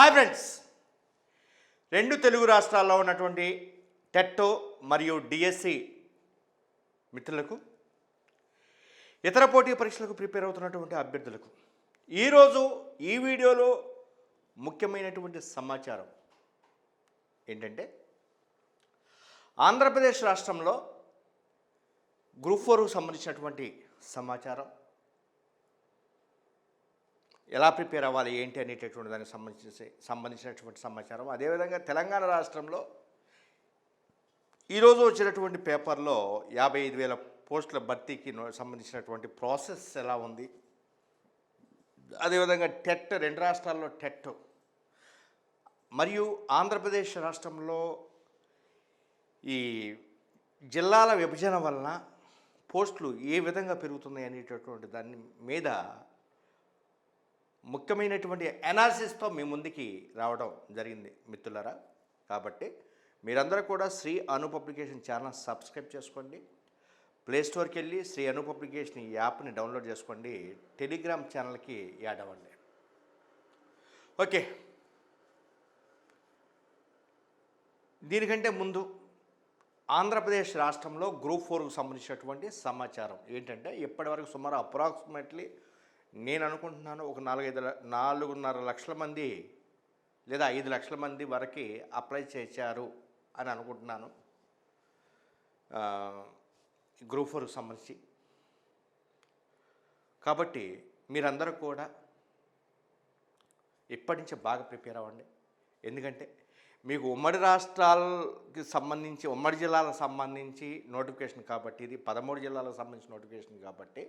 Hi friends రెండు తెలుగు రాష్ట్రాల్లో ఉన్నటువంటి టెట్టో మరియు డిఎస్సి మిత్రులకు ఇతర పోటీ పరీక్షలకు ప్రిపేర్ అవుతున్నటువంటి అభ్యర్థులకు ఈరోజు ఈ వీడియోలో ముఖ్యమైనటువంటి సమాచారం ఏంటంటే ఆంధ్రప్రదేశ్ రాష్ట్రంలో గ్రూప్ ఫోర్కు సంబంధించినటువంటి సమాచారం ఎలా ప్రిపేర్ అవ్వాలి ఏంటి అనేటటువంటి దానికి సంబంధించి సంబంధించినటువంటి సమాచారం. అదేవిధంగా తెలంగాణ రాష్ట్రంలో ఈరోజు వచ్చినటువంటి పేపర్లో యాభై ఐదు వేల పోస్టుల భర్తీకి సంబంధించినటువంటి ప్రాసెస్ ఎలా ఉంది? అదేవిధంగా టెట్ రెండు రాష్ట్రాల్లో టెట్. మరియు ఆంధ్రప్రదేశ్ రాష్ట్రంలో ఈ జిల్లాల విభజన వలన పోస్టులు ఏ విధంగా పెరుగుతున్నాయి అనేటటువంటి దాని మీద ముఖ్యమైనటువంటి అనాలిసిస్తో మీ ముందుకి రావడం జరిగింది మిత్రులరా. కాబట్టి మీరందరూ కూడా Sri Anu publication channel subscribe చేసుకోండి. ప్లేస్టోర్కి వెళ్ళి శ్రీ అను పబ్లికేషన్ యాప్ని డౌన్లోడ్ చేసుకోండి. టెలిగ్రామ్ ఛానల్కి యాడ్ అవ్వండి. ఓకే. దీనికంటే ముందు ఆంధ్రప్రదేశ్ రాష్ట్రంలో గ్రూప్ ఫోర్కు సంబంధించినటువంటి సమాచారం ఏంటంటే ఇప్పటివరకు సుమారు అప్రాక్సిమేట్లీ నేను అనుకుంటున్నాను ఒక నాలుగైదు నాలుగున్నర లక్షల మంది లేదా ఐదు లక్షల మంది వరకు అప్లై చేశారు అని అనుకుంటున్నాను. గ్రూప్ ఫోర్కి సంబంధించి. కాబట్టి మీరందరూ కూడా ఇప్పటి నుంచే బాగా ప్రిపేర్ అవ్వండి. ఎందుకంటే మీకు ఉమ్మడి రాష్ట్రాలకి సంబంధించి ఉమ్మడి జిల్లాలకు సంబంధించి నోటిఫికేషన్ కాబట్టి ఇది పదమూడు జిల్లాలకు సంబంధించిన నోటిఫికేషన్ కాబట్టి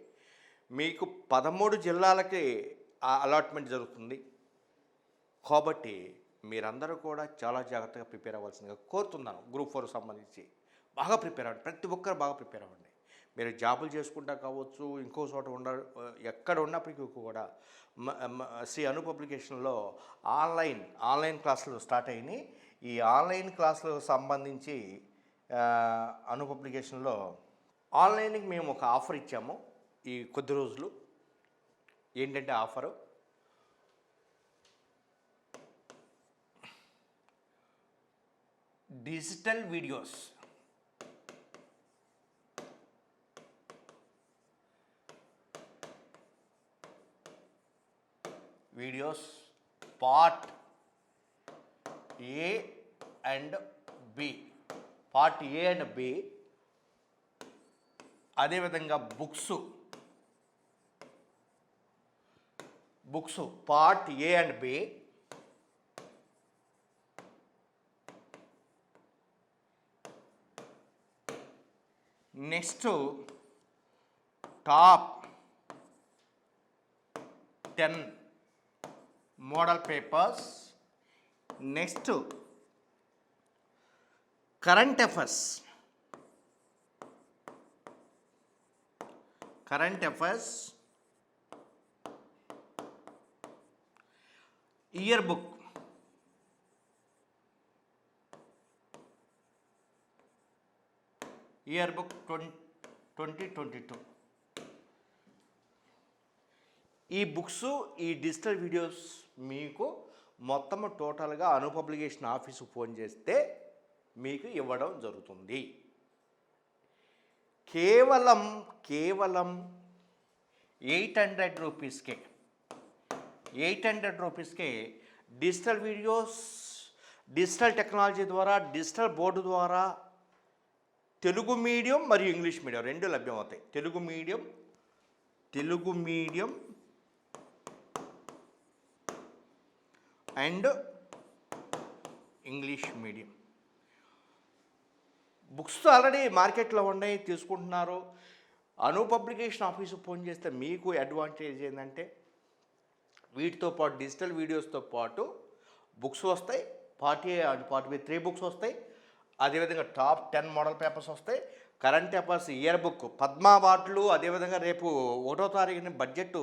మీకు పదమూడు జిల్లాలకి ఆ అలాట్మెంట్ జరుగుతుంది. కాబట్టి మీరందరూ కూడా చాలా జాగ్రత్తగా ప్రిపేర్ అవ్వాల్సిందిగా కోరుతున్నాను. గ్రూప్ ఫోర్ సంబంధించి బాగా ప్రిపేర్ అవ్వండి. ప్రతి ఒక్కరు బాగా ప్రిపేర్ అవ్వండి. మీరు జాబులు చేసుకుంటా కావచ్చు ఇంకో చోట ఉండ ఎక్కడ ఉన్నప్పటికీ కూడా సి అను పబ్లికేషన్లో ఆన్లైన్ ఆన్లైన్ క్లాసులు స్టార్ట్ అయినాయి. ఈ ఆన్లైన్ క్లాసులకు సంబంధించి అను పబ్లికేషన్లో ఆన్లైన్కి మేము ఒక ఆఫర్ ఇచ్చాము. ఈ కొద్ది రోజులు ఏంటంటే offer? Digital videos. Videos part A and B. Part A and B. అదేవిధంగా books books part A and B. Next top ten model papers. Next current affairs. Current affairs. Year book. Year book twenty twenty twenty two ఈ books ఈ digital videos మీకు మొత్తం టోటల్గా అను publication office phone చేస్తే మీకు ఇవ్వడం జరుగుతుంది. కేవలం కేవలం ఎయిట్ హండ్రెడ్ రూపీస్కే ఎయిట్ హండ్రెడ్ రూపీస్కే డిజిటల్ వీడియోస్ డిజిటల్ టెక్నాలజీ ద్వారా డిజిటల్ బోర్డు ద్వారా తెలుగు మీడియం మరియు ఇంగ్లీష్ మీడియం రెండు లభ్యమవుతాయి. Telugu medium Telugu medium and English medium. Books already మార్కెట్లో ఉన్నాయి తీసుకుంటున్నారు. అను పబ్లికేషన్ ఆఫీసు ఫోన్ చేస్తే మీకు అడ్వాంటేజ్ ఏంటంటే వీటితో పాటు డిజిటల్ వీడియోస్తో పాటు బుక్స్ వస్తాయి. Part A and part B three books వస్తాయి. అదేవిధంగా టాప్ టెన్ మోడల్ పేపర్స్ వస్తాయి. కరెంట్ పేపర్స్ ఇయర్ బుక్ పద్మా అదేవిధంగా రేపు ఒకటో తారీఖున బడ్జెట్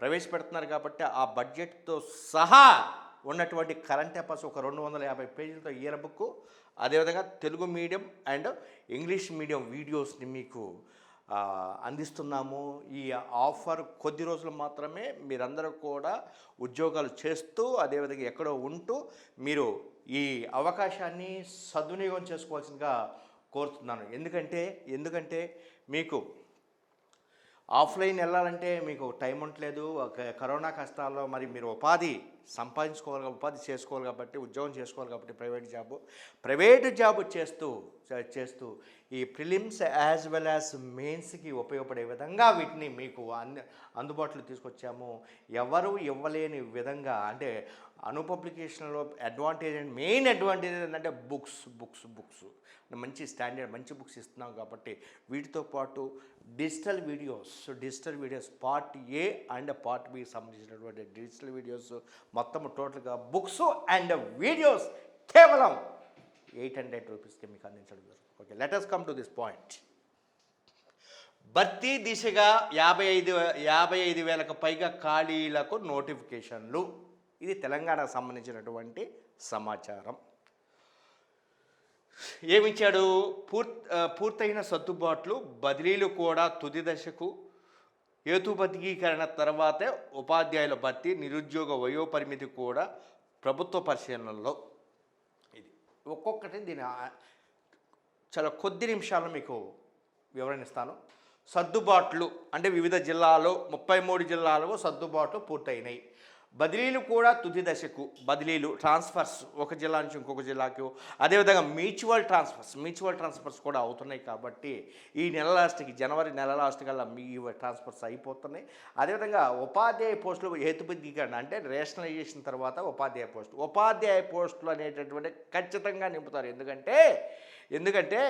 ప్రవేశపెడుతున్నారు కాబట్టి ఆ బడ్జెట్తో సహా ఉన్నటువంటి కరెంట్ పేపర్స్ ఒక రెండు వందల యాభై పేజీలతో ఇయర్ బుక్ అదేవిధంగా Telugu medium and English medium వీడియోస్ని మీకు అందిస్తున్నాము. ఈ ఆఫర్ కొద్ది రోజులు మాత్రమే మీరందరూ కూడా ఉద్యోగాలు చేస్తూ అదేవిధంగా ఎక్కడో ఉంటూ మీరు ఈ అవకాశాన్ని సద్వినియోగం చేసుకోవాల్సిందిగా కోరుతున్నాను. ఎందుకంటే ఎందుకంటే మీకు ఆఫ్లైన్ వెళ్ళాలంటే మీకు టైం ఉండట్లేదు. ఒక కరోనా కష్టాల్లో మరి మీరు ఉపాధి సంపాదించుకోవాలి ఉపాధి చేసుకోవాలి కాబట్టి ఉద్యోగం చేసుకోవాలి కాబట్టి ప్రైవేట్ జాబ్. ప్రైవేట్ జాబ్ చేస్తూ చేస్తూ ఈ ప్రిలిమ్స్ యాజ్ వెల్ యాజ్ మెయిన్స్కి ఉపయోగపడే విధంగా వీటిని మీకు అంద అందుబాటులో తీసుకొచ్చాము. ఎవరు ఇవ్వలేని విధంగా అంటే అను పబ్లికేషన్లో అడ్వాంటేజ్ అండ్ మెయిన్ అడ్వాంటేజ్ ఏంటంటే బుక్స్ బుక్స్ బుక్స్. మంచి స్టాండర్డ్ మంచి బుక్స్ ఇస్తున్నాం కాబట్టి వీటితో పాటు digital videos digital videos part A and part B సంబంధించినటువంటి డిజిటల్ వీడియోస్ మొత్తం టోటల్గా బుక్స్ అండ్ వీడియోస్ కేవలం ఎయిట్ హండ్రెడ్ రూపీస్కి మీకు అందించడం జరుగుతుంది. Okay let's come to this point భర్తీ దిశగా యాభై ఐదు యాభై ఐదు వేలకు పైగా ఖాళీలకు నోటిఫికేషన్లు. ఇది తెలంగాణకు సంబంధించినటువంటి సమాచారం. ఏమిచ్చాడు? పూర్ పూర్తయిన సర్దుబాట్లు బదిలీలు కూడా తుది దశకు. హేతుబద్ధీకరణ తర్వాతే ఉపాధ్యాయుల భర్తీ నిరుద్యోగ వయోపరిమితి కూడా ప్రభుత్వ పరిశీలనలో. ఒక్కొక్కటి దీని చాలా కొద్ది నిమిషాలు మీకు వివరణిస్తాను సర్దుబాట్లు అంటే వివిధ జిల్లాలో ముప్పై మూడు జిల్లాలో సర్దుబాట్లు పూర్తయినాయి. బదిలీలు కూడా తుది దశకు బదిలీలు ట్రాన్స్ఫర్స్ ఒక జిల్లా నుంచి ఇంకొక జిల్లాకు. అదేవిధంగా మ్యూచువల్ ట్రాన్స్ఫర్స్ మ్యూచువల్ ట్రాన్స్ఫర్స్ కూడా అవుతున్నాయి కాబట్టి ఈ నెల లాస్ట్కి జనవరి నెల లాస్ట్ కల్లా మీ ట్రాన్స్ఫర్స్ అయిపోతున్నాయి. అదేవిధంగా ఉపాధ్యాయ పోస్టులు హేతుబద్ధీకరణ అంటే రేషనలైజేషన్ తర్వాత ఉపాధ్యాయ పోస్టు. ఉపాధ్యాయ పోస్టులు అనేటటువంటి ఖచ్చితంగా నింపుతారు. ఎందుకంటే ఎందుకంటే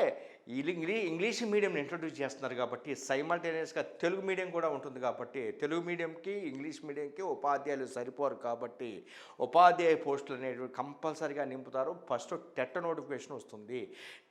ఇంగ్లీష్ మీడియంని ఇంట్రొడ్యూస్ చేస్తున్నారు కాబట్టి సైమల్టేనియస్గా తెలుగు మీడియం కూడా ఉంటుంది కాబట్టి తెలుగు మీడియంకి ఇంగ్లీష్ మీడియంకి ఉపాధ్యాయులు సరిపోరు కాబట్టి ఉపాధ్యాయ పోస్టులు అనేవి కంపల్సరీగా నింపుతారు. ఫస్ట్ టెట్ నోటిఫికేషన్ వస్తుంది.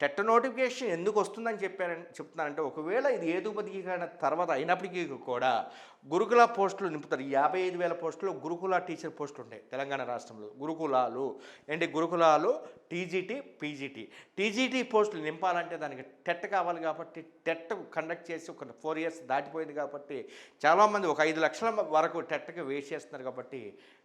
టెట్ నోటిఫికేషన్ ఎందుకు వస్తుందని చెప్పారని చెప్తున్నానంటే ఒకవేళ ఇది ఏదుపదీకరణ తర్వాత అయినప్పటికీ కూడా గురుకుల పోస్టులు నింపుతారు. యాభై ఐదు వేల పోస్టులు గురుకుల టీచర్ పోస్టులు ఉంటాయి తెలంగాణ రాష్ట్రంలో. గురుకులాలు ఏంటి? గురుకులాలు టీజీటీ పీజీటీ. టీజీటీ పోస్టులు నింపాలంటే దానికి టెట్ కావాలి కాబట్టి టెట్ కండక్ట్ చేసి ఒక ఫోర్ ఇయర్స్ దాటిపోయింది కాబట్టి చాలామంది ఒక ఐదు లక్షల వరకు టెట్కి వేసేస్తున్నారు చేస్తున్నారు కాబట్టి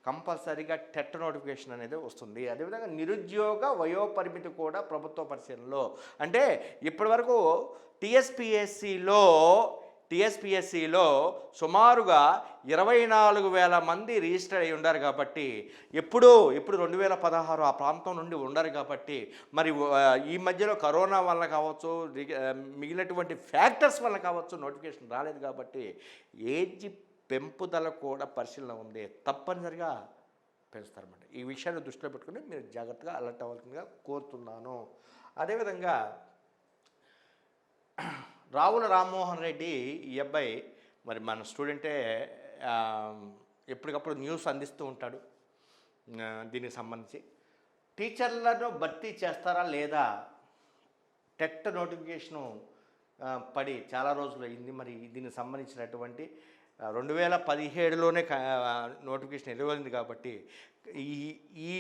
కంపల్సరీగా టెట్ నోటిఫికేషన్ అనేది వస్తుంది. అదేవిధంగా నిరుద్యోగ వయోపరిమితి కూడా ప్రభుత్వ పరిశీలనలో. అంటే ఇప్పటివరకు టీఎస్పిఎస్సిలో టీఎస్పిఎస్సిలో సుమారుగా ఇరవై నాలుగు వేల మంది రిజిస్టర్ అయి ఉండరు కాబట్టి ఎప్పుడూ ఇప్పుడు రెండు వేల పదహారు ఆ ప్రాంతం నుండి ఉండరు కాబట్టి మరి ఈ మధ్యలో కరోనా వల్ల కావచ్చు మిగిలినటువంటి ఫ్యాక్టర్స్ వల్ల కావచ్చు నోటిఫికేషన్ రాలేదు కాబట్టి ఏజ్ పెంపుదల కూడా పరిశీలన ఉంది తప్పనిసరిగా పెంచుతారన్నమాట. ఈ విషయాన్ని దృష్టిలో పెట్టుకుని మీరు జాగ్రత్తగా అలర్ట్ అవ్వాల్సిందిగా కోరుతున్నాను. అదేవిధంగా రావుల రామ్మోహన్ రెడ్డి ఈ అబ్బాయి మరి మన స్టూడెంటే ఎప్పటికప్పుడు న్యూస్ అందిస్తూ ఉంటాడు. దీనికి సంబంధించి. టీచర్లను భర్తీ చేస్తారా లేదా? టెట్ నోటిఫికేషను పడి చాలా రోజులు అయింది. మరి దీనికి సంబంధించినటువంటి రెండు వేల పదిహేడులోనే నోటిఫికేషన్ వెలువడింది కాబట్టి ఈ ఈ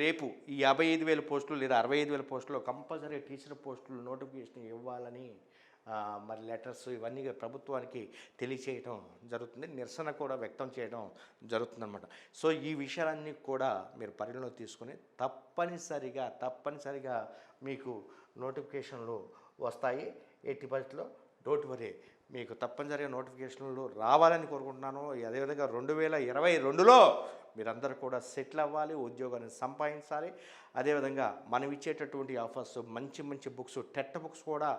రేపు ఈ యాభై ఐదు వేల పోస్టులు లేదా అరవై ఐదు వేల పోస్టులు కంపల్సరీ టీచర్ పోస్టులు నోటిఫికేషన్ ఇవ్వాలని మరి లెటర్స్ ఇవన్నీ ప్రభుత్వానికి తెలియచేయడం జరుగుతుంది నిరసన కూడా వ్యక్తం చేయడం జరుగుతుందన్నమాట. సో ఈ విషయాలన్నీ కూడా మీరు పరిగణలో తీసుకుని తప్పనిసరిగా తప్పనిసరిగా మీకు నోటిఫికేషన్లు వస్తాయి. ఎట్టి పరిస్థితుల్లో డోంట్ వరీ మీకు తప్పనిసరిగా నోటిఫికేషన్లు రావాలని కోరుకుంటున్నాను. అదేవిధంగా రెండు వేల ఇరవై రెండులో మీరందరూ కూడా సెటిల్ అవ్వాలి ఉద్యోగాన్ని సంపాదించాలి. అదేవిధంగా మనం ఇచ్చేటటువంటి ఆఫర్స్ మంచి మంచి బుక్స్ టెట్ బుక్స్ కూడా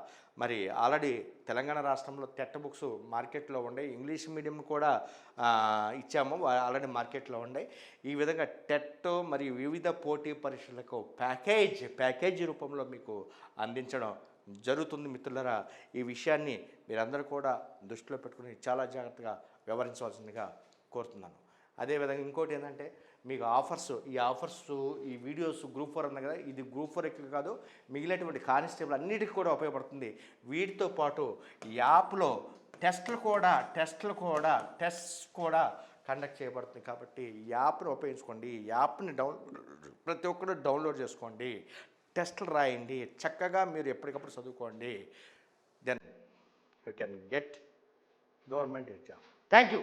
మరి ఆల్రెడీ తెలంగాణ రాష్ట్రంలో టెట్ బుక్స్ మార్కెట్లో ఉండే ఇంగ్లీష్ మీడియం కూడా ఇచ్చాము ఆల్రెడీ మార్కెట్లో ఉండే. ఈ విధంగా టెట్ మరియు వివిధ పోటీ పరీక్షలకు ప్యాకేజ్ ప్యాకేజీ రూపంలో మీకు అందించడం జరుగుతుంది మిత్రులరా. ఈ విషయాన్ని మీరందరూ కూడా దృష్టిలో పెట్టుకుని చాలా జాగ్రత్తగా వ్యవహరించవలసిందిగా కోరుతున్నాను. అదేవిధంగా ఇంకోటి ఏంటంటే మీకు ఆఫర్స్ ఈ ఆఫర్స్ ఈ వీడియోస్ గ్రూప్ ఫోర్ అన్న కదా ఇది గ్రూప్ ఫోర్ ఎక్కువ కాదు మిగిలినటువంటి కానిస్టేబుల్ అన్నిటికీ కూడా ఉపయోగపడుతుంది. వీటితో పాటు యాప్లో టెస్ట్లు కూడా టెస్ట్లు కూడా టెస్ట్ కూడా కండక్ట్ చేయబడుతుంది. కాబట్టి ఈ యాప్ని ఉపయోగించుకోండి. ఈ యాప్ని డౌన్ ప్రతి ఒక్కరు డౌన్లోడ్ చేసుకోండి. టెస్టులు రాయండి చక్కగా మీరు ఎప్పటికప్పుడు చదువుకోండి. Then you can get government exam thank you